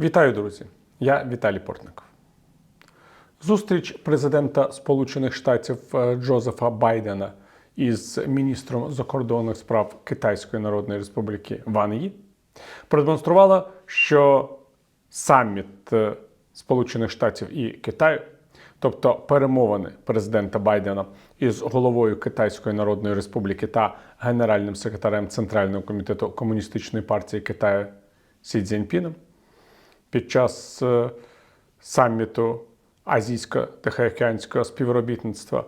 Вітаю, друзі! Я Віталій Портников. Зустріч президента Сполучених Штатів е, Джозефа Байдена із міністром закордонних справ Китайської Народної Республіки Ван Ї продемонструвала, що саміт е, Сполучених Штатів і Китаю, тобто перемовини президента Байдена із головою Китайської Народної Республіки та генеральним секретарем Центрального комітету Комуністичної партії Китаю Сі Цзіньпіном, під час е, саміту Азійсько-Тихоокеанського співробітництва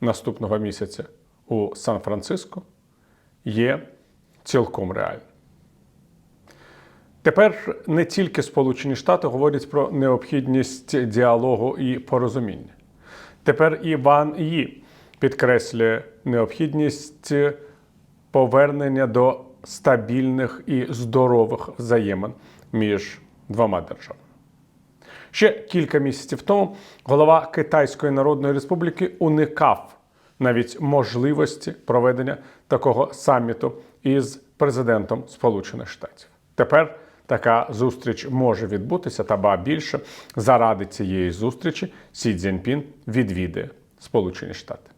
наступного місяця у Сан-Франциско є цілком реальним. Тепер не тільки Сполучені Штати говорять про необхідність діалогу і порозуміння. Тепер і Ван Ї підкреслює необхідність повернення до стабільних і здорових взаємин між двома державами. Ще кілька місяців тому голова Китайської Народної Республіки уникав навіть можливості проведення такого саміту із президентом Сполучених Штатів. Тепер така зустріч може відбутися, та ба більше заради цієї зустрічі Сі Цзіньпін відвідає Сполучені Штати.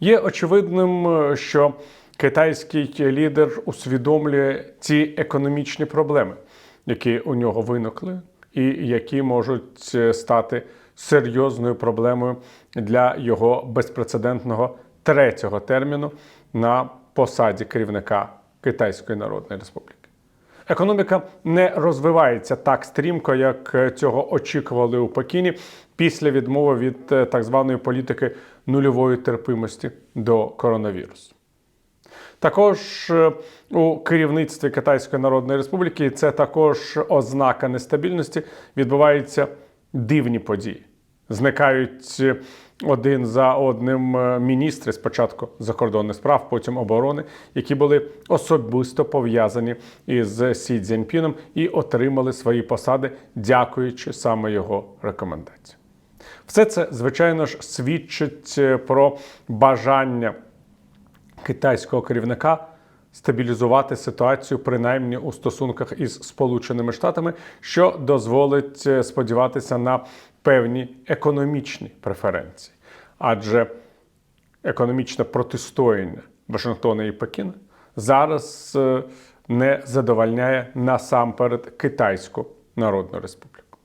Є очевидним, що китайський лідер усвідомлює ці економічні проблеми, які у нього виникли, і які можуть стати серйозною проблемою для його безпрецедентного третього терміну на посаді керівника Китайської Народної Республіки. Економіка не розвивається так стрімко, як цього очікували у Пекіні після відмови від е, так званої політики нульової терпимості до коронавірусу. Також е, у керівництві Китайської Народної Республіки це також ознака нестабільності. Відбуваються дивні події. Зникають е, один за одним е, міністри спочатку закордонних справ, потім оборони, які були особисто пов'язані із Сі Цзіньпіном і отримали свої посади, дякуючи саме його рекомендаціям. Все це, звичайно ж, свідчить про бажання китайського керівника стабілізувати ситуацію, принаймні у стосунках із Сполученими Штатами, що дозволить е, сподіватися на певні економічні преференції. Адже економічне протистояння Вашингтона і Пекіна зараз е, не задовольняє насамперед Китайську Народну Республіку.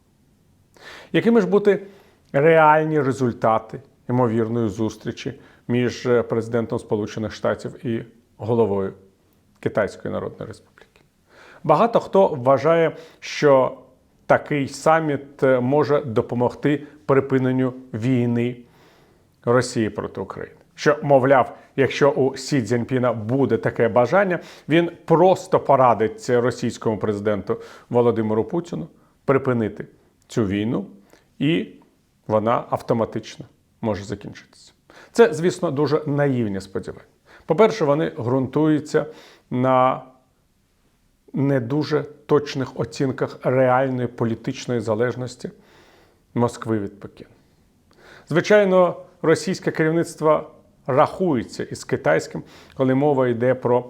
Якими ж бути реальні результати ймовірної зустрічі між е, президентом Сполучених Штатів і головою Китайської Народної Республіки? Багато хто вважає, що такий саміт е, може допомогти припиненню війни Росії проти України. Що, мовляв, якщо у Сі Цзіньпіна буде таке бажання, він просто порадить російському президенту Володимиру Путіну припинити цю війну, і вона автоматично може закінчитися. Це, звісно, дуже наївні сподівання. По-перше, вони ґрунтуються на не дуже точних оцінках реальної політичної залежності Москви від Пекіну. Звичайно, російське керівництво рахується із китайським, коли мова йде про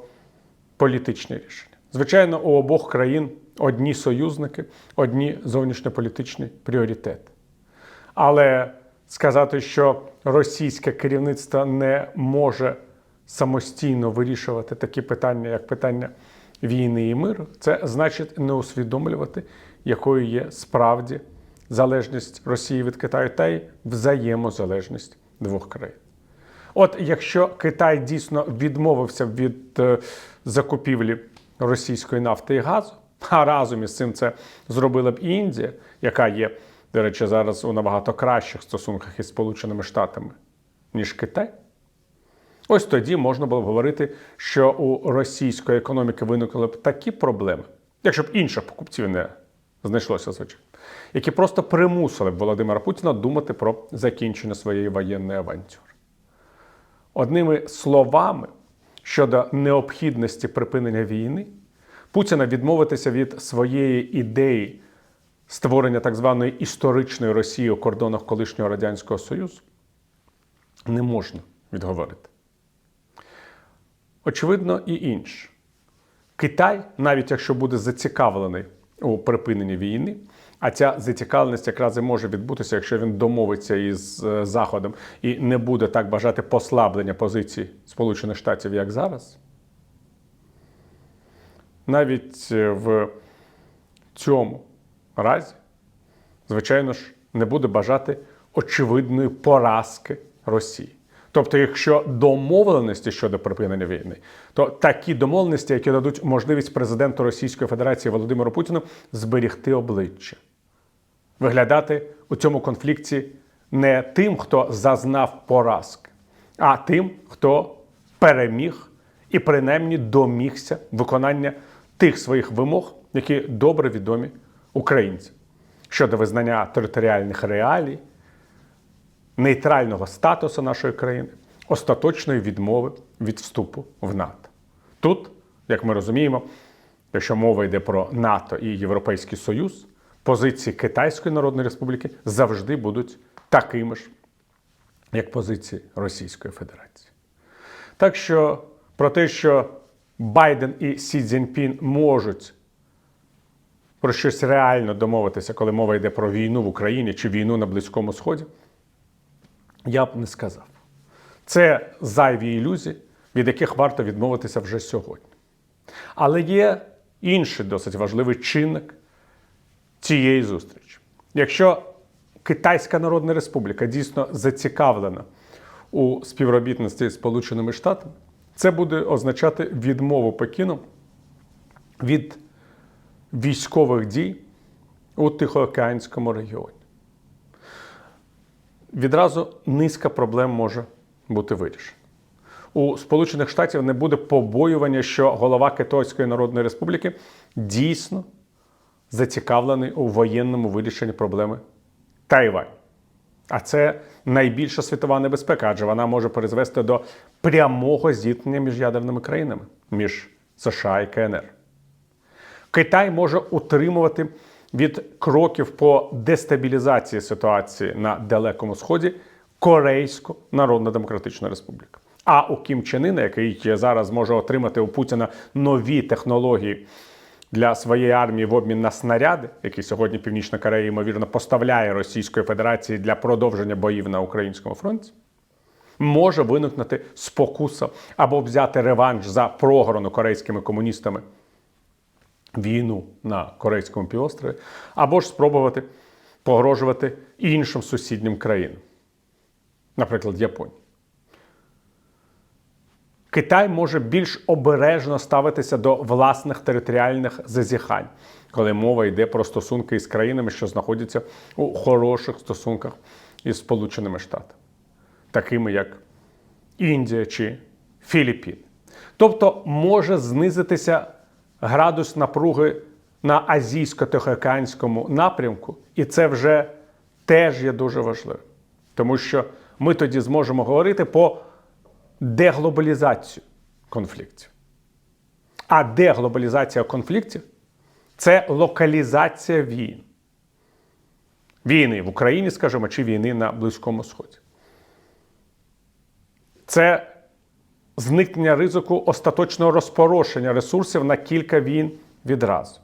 політичні рішення. Звичайно, у обох країн одні союзники, одні зовнішньополітичні пріоритети. Але сказати, що російське керівництво не може самостійно вирішувати такі питання, як питання війни і миру, це значить не усвідомлювати, якою є справді залежність Росії від Китаю та й взаємозалежність двох країн. От якщо Китай дійсно відмовився від е, закупівлі російської нафти і газу, а разом із цим це зробила б Індія, яка є, до речі, зараз у набагато кращих стосунках із Сполученими Штатами, ніж Китай. Ось тоді можна було б говорити, що у російської економіки виникли б такі проблеми, якщо б інших покупців не знайшлося, звичайно, які просто примусили б Володимира Путіна думати про закінчення своєї воєнної авантюри. Одними словами щодо необхідності припинення війни, Путіна відмовитися від своєї ідеї створення так званої історичної Росії у кордонах колишнього Радянського Союзу не можна відговорити. Очевидно, і інше. Китай, навіть якщо буде зацікавлений у припиненні війни. А ця зацікавленість якраз і може відбутися, якщо він домовиться із е, Заходом і не буде так бажати послаблення позицій Сполучених Штатів, як зараз. Навіть е, в цьому разі, звичайно ж, не буде бажати очевидної поразки Росії. Тобто, якщо домовленості щодо припинення війни, то такі домовленості, які дадуть можливість президенту Російської Федерації Володимиру Путіну зберігти обличчя, виглядати у цьому конфлікті не тим, хто зазнав поразки, а тим, хто переміг і принаймні домігся виконання тих своїх вимог, які добре відомі українцям щодо визнання територіальних реалій, нейтрального статусу нашої країни, остаточної відмови від вступу в НАТО. Тут, як ми розуміємо, якщо мова йде про НАТО і Європейський Союз, позиції Китайської Народної Республіки завжди будуть такими ж, як позиції Російської Федерації. Так що про те, що Байден і Сі Цзіньпін можуть про щось реально домовитися, коли мова йде про війну в Україні чи війну на Близькому Сході, я б не сказав. Це зайві ілюзії, від яких варто відмовитися вже сьогодні. Але є інший досить важливий чинник цієї зустрічі. Якщо Китайська Народна Республіка дійсно зацікавлена у співробітництві з Сполученими Штатами, це буде означати відмову Пекіну від військових дій у Тихоокеанському регіоні. Відразу низка проблем може бути вирішена. У Сполучених Штатів не буде побоювання, що голова Китайської Народної Республіки дійсно зацікавлений у воєнному вирішенні проблеми Тайвань. А це найбільша світова небезпека, адже вона може призвести до прямого зіткнення між ядерними країнами, між США і КНР. Китай може утримувати від кроків по дестабілізації ситуації на Далекому Сході Корейську Народно-Демократичну Республіку. А у Кім Чен який зараз може отримати у Путіна нові технології для своєї армії в обмін на снаряди, які сьогодні Північна Корея ймовірно поставляє Російської Федерації для продовження боїв на українському фронті, може виникнути спокуса або взяти реванш за програну корейськими комуністами війну на Корейському півострові, або ж спробувати погрожувати іншим сусіднім країнам, наприклад, Японії. Китай може більш обережно ставитися до власних територіальних зазіхань, коли мова йде про стосунки із країнами, що знаходяться у хороших стосунках із Сполученими Штатами, такими як Індія чи Філіппіни. Тобто може знизитися градус напруги на азійсько-тихоокеанському напрямку, і це вже теж є дуже важливим, тому що ми тоді зможемо говорити по деглобалізацію конфліктів. А деглобалізація конфліктів це локалізація війн. Війни в Україні, скажімо, чи війни на Близькому Сході. Це зникнення ризику остаточного розпорошення ресурсів на кілька війн відразу.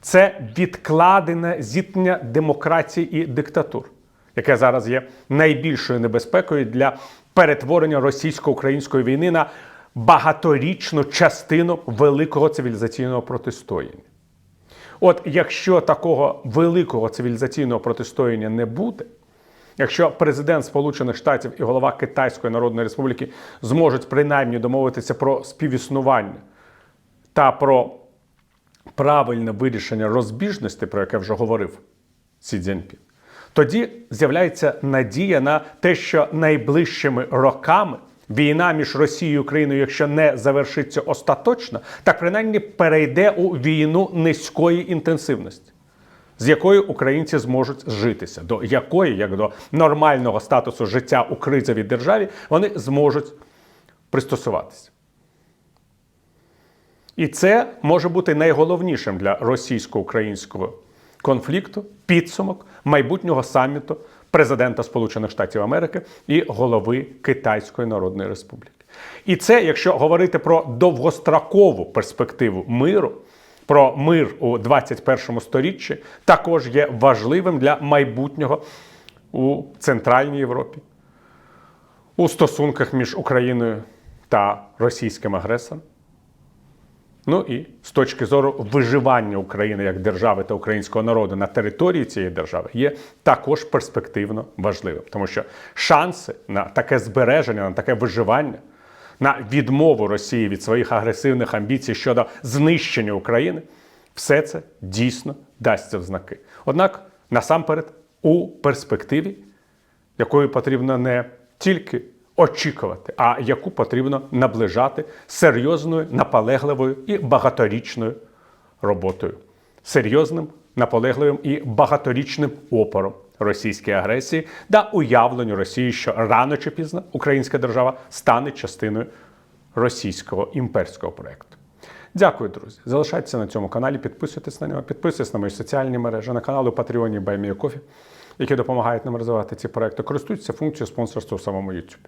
Це відкладене зіткнення демократії і диктатур, яке зараз є найбільшою небезпекою для перетворення російсько-української війни на багаторічну частину великого цивілізаційного протистояння. От якщо такого великого цивілізаційного протистояння не буде, якщо президент Сполучених Штатів і голова Китайської Народної Республіки зможуть принаймні домовитися про співіснування та про правильне вирішення розбіжності, про яке вже говорив Сі Цзіньпін, тоді з'являється надія на те, що найближчими роками війна між Росією і Україною, якщо не завершиться остаточно, так принаймні перейде у війну низької інтенсивності, з якою українці зможуть зжитися, до якої, як до нормального статусу життя у кризовій державі, вони зможуть пристосуватися. І це може бути найголовнішим для російсько-українського конфлікту підсумок майбутнього саміту президента Сполучених Штатів Америки і голови Китайської Народної Республіки. І це, якщо говорити про довгострокову перспективу миру, про мир у 21 сторіччі також є важливим для майбутнього у Центральній Європі, у стосунках між Україною та російським агресором. Ну і з точки зору виживання України як держави та українського народу на території цієї держави є також перспективно важливим, тому що шанси на таке збереження, на таке виживання, на відмову Росії від своїх агресивних амбіцій щодо знищення України, все це дійсно дасться в знаки. Однак, насамперед, у перспективі, якою потрібно не тільки очікувати, а яку потрібно наближати серйозною, наполегливою і багаторічною роботою, серйозним, наполегливим і багаторічним опором російській агресії та уявленню Росії, що рано чи пізно українська держава стане частиною російського імперського проєкту. Дякую, друзі. Залишайтеся на цьому каналі, підписуйтесь на нього, підписуйтесь на мої соціальні мережі, на канали Патреоні BuyMeACoffee, які допомагають нам розвивати ці проекти. Користуйтеся функцією спонсорства у самому YouTube.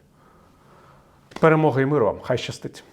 Перемоги і миру вам! Хай щастить!